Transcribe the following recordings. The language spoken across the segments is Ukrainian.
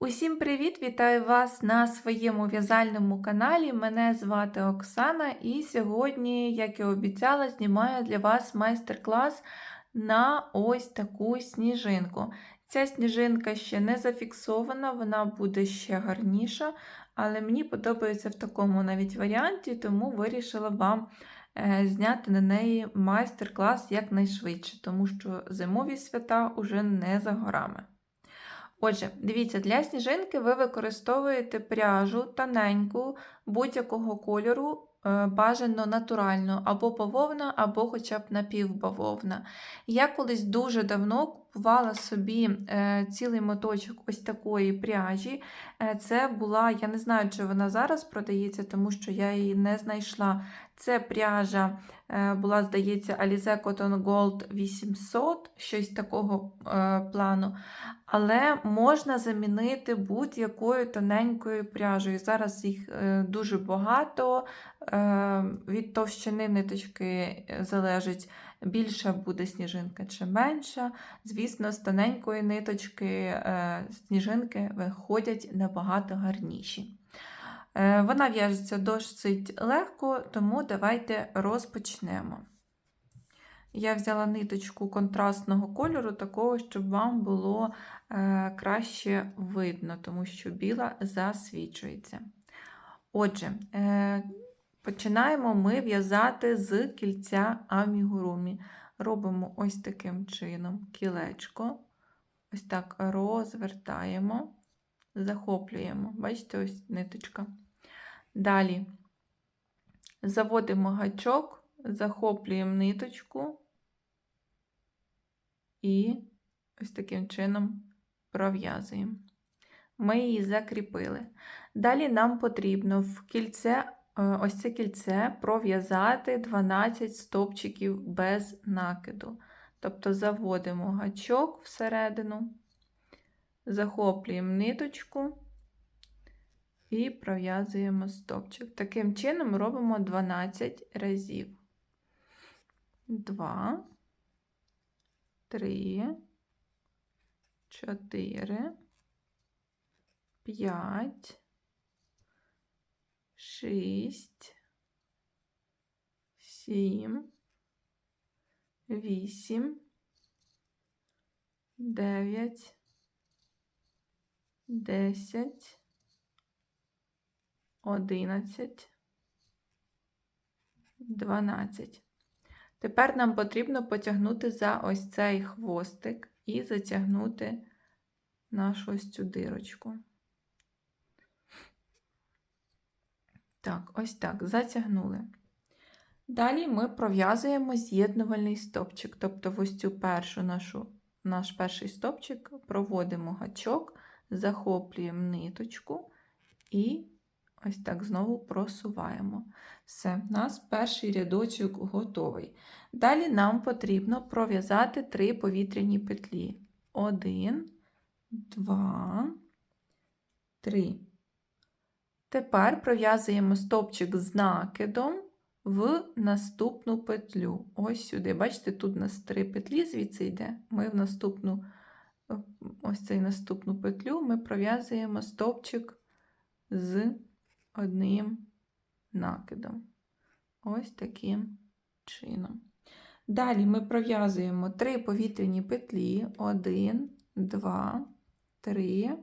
Усім привіт! Вітаю вас на своєму в'язальному каналі. Мене звати Оксана, і сьогодні, як і обіцяла, знімаю для вас майстер-клас на ось таку сніжинку. Ця сніжинка ще не зафіксована, вона буде ще гарніша, але мені подобається в такому навіть варіанті, тому вирішила вам е, зняти на неї майстер-клас якнайшвидше, тому що зимові свята уже не за горами. Отже, дивіться, для сніжинки ви використовуєте пряжу тоненьку будь-якого кольору, е, бажано натуральну, або бавовна, або хоча б напівбавовна. Я колись дуже давно купувала собі е, цілий моточок ось такої пряжі. Е, Це була, я не знаю, чи вона зараз продається, тому що я її не знайшла. Це пряжа е, була, здається, Alize Cotton Gold 800, щось такого плану. Але можна замінити будь-якою тоненькою пряжею. Зараз їх дуже багато, від товщини ниточки залежить, більша буде сніжинка чи менша. Звісно, з тоненької ниточки е, сніжинки виходять набагато гарніші. Е, Вона в'яжеться досить легко, тому давайте розпочнемо. Я взяла ниточку контрастного кольору, такого, щоб вам було е, краще видно, тому що біла засвічується. Отже, починаємо ми в'язати з кільця амігурумі. Робимо ось таким чином кілечко, ось так розвертаємо, захоплюємо. Бачите, ось ниточка. Далі заводимо гачок, захоплюємо ниточку і ось таким чином пров'язуємо. Ми її закріпили. Далі нам потрібно в кільце, ось це кільце пров'язати 12 стовпчиків без накиду. Тобто заводимо гачок всередину, захоплюємо ниточку і пров'язуємо стовпчик. Таким чином робимо 12 разів. 2, 3, 4, 5, 6, 7, 8, 9, 10, 11, 12. Тепер нам потрібно потягнути за ось цей хвостик і затягнути нашу ось цю дирочку. Так, ось так, затягнули. Далі ми пров'язуємо з'єднувальний стопчик, тобто в ось цю першу нашу, наш перший стопчик проводимо гачок, захоплюємо ниточку і ось так знову просуваємо. Все, у нас перший рядочок готовий. Далі нам потрібно пров'язати три повітряні петлі. Один, два, три. Тепер пров'язуємо стопчик з накидом в наступну петлю. Ось сюди. Бачите, тут у нас три петлі, звідси йде. Ми в наступну, ось цей наступну петлю ми пров'язуємо стопчик з одним накидом. Ось таким чином. Далі ми пров'язуємо три повітряні петлі: 1, 2, 3.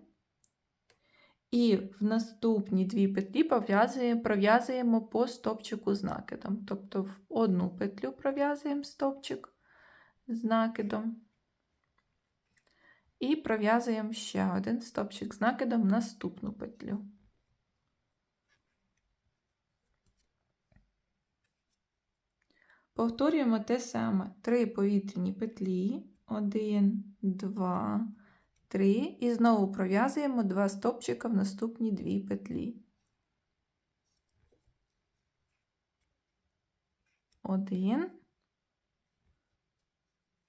І в наступні дві петлі пров'язуємо по стопчику з накидом. Тобто в одну петлю пров'язуємо стопчик з накидом. І пров'язуємо ще один стопчик з накидом в наступну петлю. Повторюємо те саме: три повітряні петлі, 1, 2, 3, і знову пров'язуємо два стопчика в наступні дві петлі. 1,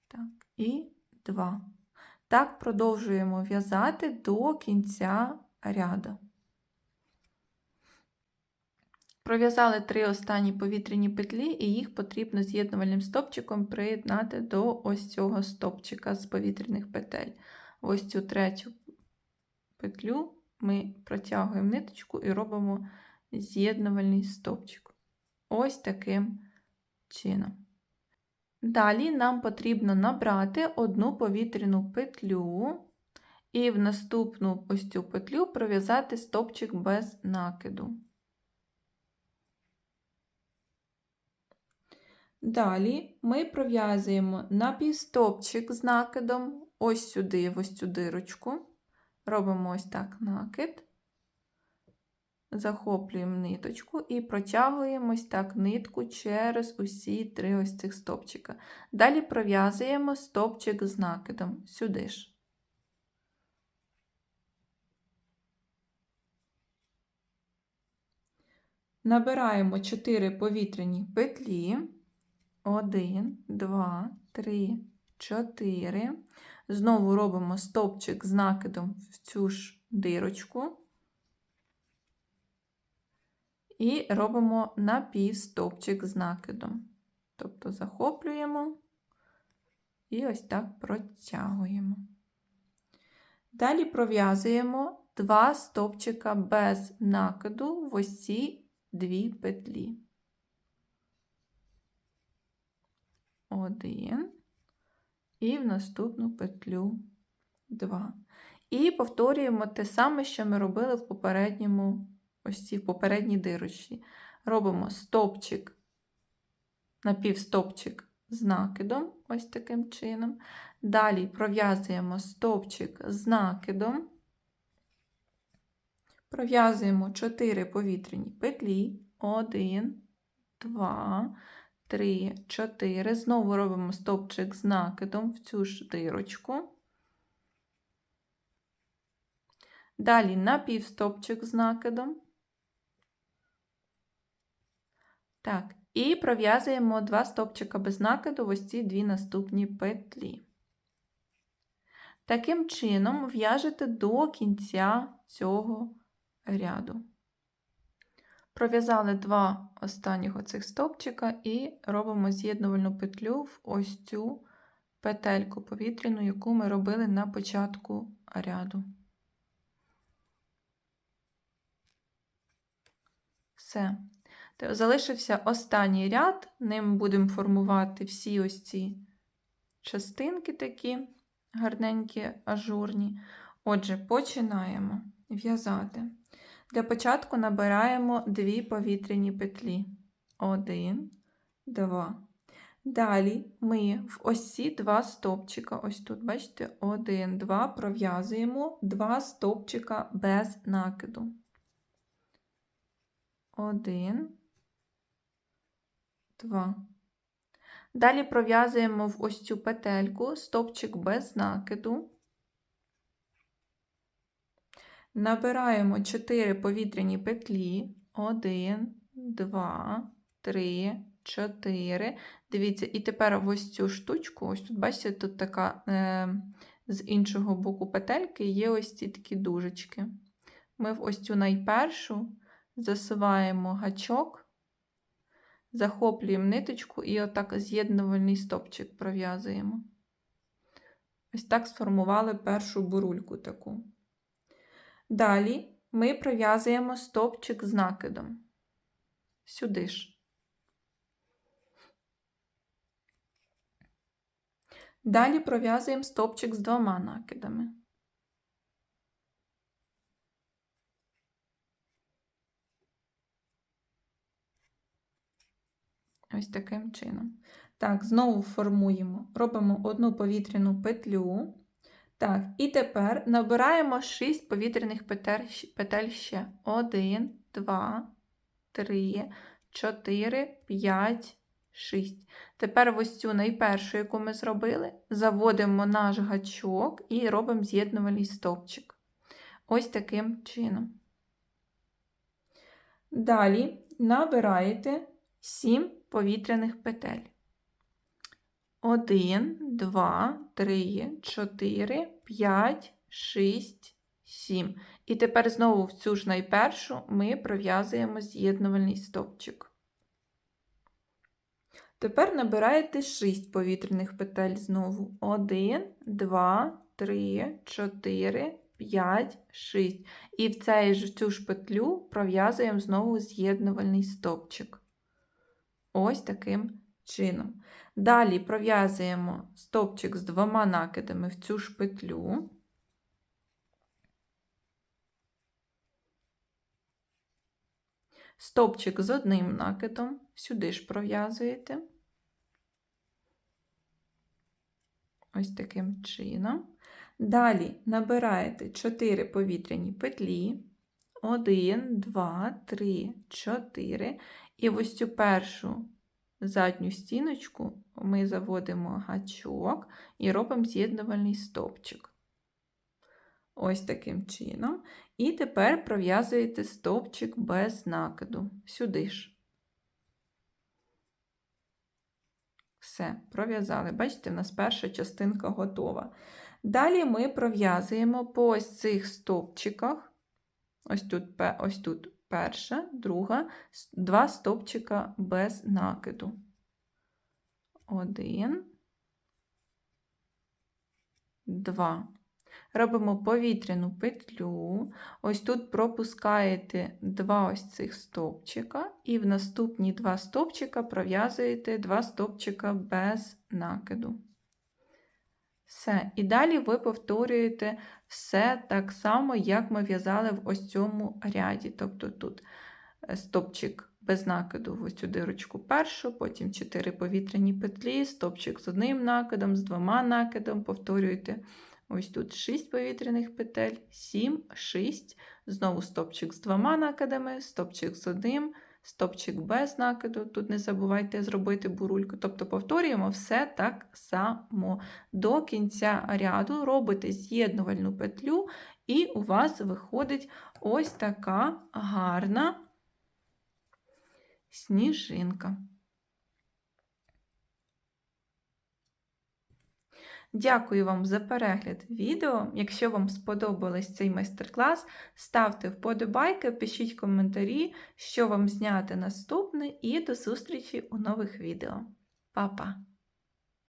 так, і 2. Так продовжуємо в'язати до кінця ряду. Пров'язали три останні повітряні петлі, і їх потрібно з'єднувальним стопчиком приєднати до ось цього стопчика з повітряних петель. Ось цю третю петлю ми протягуємо ниточку і робимо з'єднувальний стовпчик. Ось таким чином. Далі нам потрібно набрати одну повітряну петлю і в наступну ось цю петлю пров'язати стовпчик без накиду. Далі ми пров'язуємо напівстопчик з накидом ось сюди, в ось цю дирочку. Робимо ось так накид, захоплюємо ниточку і протягуємо ось так нитку через усі три ось цих стопчика. Далі пров'язуємо стопчик з накидом сюди ж. Набираємо 4 повітряні петлі. 1, 2, 3, 4. Знову робимо стовпчик з накидом в цю ж дирочку. І робимо напівстовпчик з накидом. Тобто захоплюємо і ось так протягуємо. Далі пров'язуємо два стовпчика без накиду в ось ці дві петлі. Один і в наступну петлю 2. І повторюємо те саме, що ми робили в попередньому, ось цій попередній дирочці. Робимо стопчик, напівстопчик з накидом, ось таким чином. Далі пров'язуємо стопчик з накидом, пров'язуємо 4 повітряні петлі, 1, 2, 3, 4. Знову робимо стовпчик з накидом в цю ж дирочку. Далі напівстопчик з накидом. Так, і пров'язуємо два стопчика без накиду в ось ці дві наступні петлі. Таким чином в'яжете до кінця цього ряду. Пров'язали два останніх оцих стовпчика і робимо з'єднувальну петлю в ось цю петельку повітряну, яку ми робили на початку ряду. Все. Залишився останній ряд, ним будемо формувати всі ось ці частинки такі гарненькі, ажурні. Отже, починаємо в'язати. Для початку набираємо дві повітряні петлі. Один, два. Далі ми в ось ці два стопчика, ось тут, бачите, один, два, пров'язуємо два стопчика без накиду. Один, два. Далі пров'язуємо в ось цю петельку стопчик без накиду. Набираємо 4 повітряні петлі. 1, 2, 3, 4. Дивіться, і тепер ось цю штучку, ось тут, бачите, тут така е, з іншого боку петельки є ось ці такі дужечки. Ми в ось цю найпершу засуваємо гачок, захоплюємо ниточку і отак з'єднувальний стопчик пров'язуємо. Ось так сформували першу бурульку таку. Далі ми пров'язуємо стовпчик з накидом. Сюди ж. Далі пров'язуємо стовпчик з двома накидами. Ось таким чином. Так, знову формуємо, робимо одну повітряну петлю. Так, і тепер набираємо 6 повітряних петель, ще. 1, 2, 3, 4, 5, 6. Тепер ось цю найпершу, яку ми зробили, заводимо наш гачок і робимо з'єднувальний стовпчик. Ось таким чином. Далі набираєте 7 повітряних петель. 1, 2, 3, 4, 5, 6, 7. І тепер знову в цю ж найпершу ми пров'язуємо з'єднувальний стовпчик. Тепер набираєте 6 повітряних петель знову. 1, 2, 3, 4, 5, 6. І в цю ж петлю пров'язуємо знову з'єднувальний стовпчик. Ось таким чином. Далі пров'язуємо стовпчик з двома накидами в цю ж петлю. Стовпчик з одним накидом, сюди ж пров'язуєте. Ось таким чином. Далі набираєте 4 повітряні петлі. 1, 2, 3, 4. І в ось цю першу задню стіночку ми заводимо гачок і робимо з'єднувальний стовпчик. Ось таким чином. І тепер пров'язуєте стовпчик без накиду. Сюди ж. Все, пров'язали. Бачите, в нас перша частинка готова. Далі ми пров'язуємо по ось цих стовпчиках. Ось тут, ось тут перша, друга, два стовпчика без накиду. Один, два. Робимо повітряну петлю. Ось тут пропускаєте два ось цих стовпчика, і в наступні два стовпчика пров'язуєте два стовпчика без накиду. Все. І далі ви повторюєте все так само, як ми в'язали в ось цьому ряді. Тобто тут е, стопчик без накиду в ось цю дирочку першу, потім 4 повітряні петлі, стопчик з одним накидом, з двома накидом. Повторюєте ось тут 6 повітряних петель, 7, 6, знову стопчик з двома накидами, стопчик з одним стопчик без накиду. Тут не забувайте зробити бурульку. Тобто повторюємо все так само. До кінця ряду робите з'єднувальну петлю, і у вас виходить ось така гарна сніжинка. Дякую вам за перегляд відео. Якщо вам сподобалось цей майстер-клас, ставте вподобайки, пишіть коментарі, що вам зняти наступне, і до зустрічі у нових відео. Па-па!